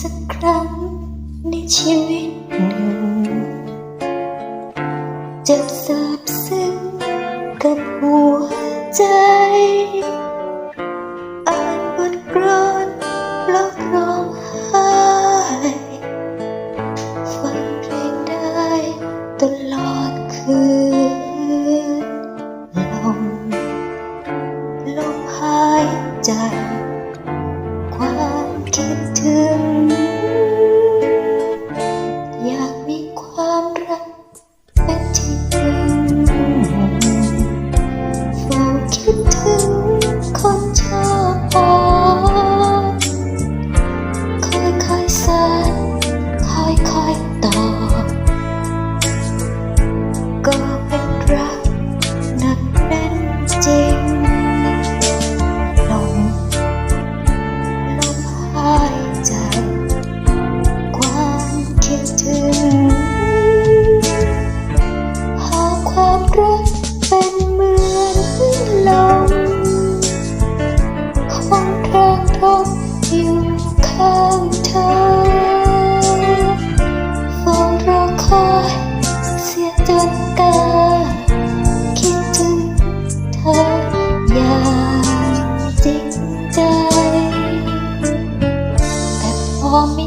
สักครั้งในชีวิตหนึ่งจะซาบซึ้งกับหัวใจอ่านบทกรอนแล้วร้องไห้ฟังเพลงได้ตลอดคืนลมลมหายใจ ลือกตคิดถึงเธออย่างจริงใจ แต่พอไม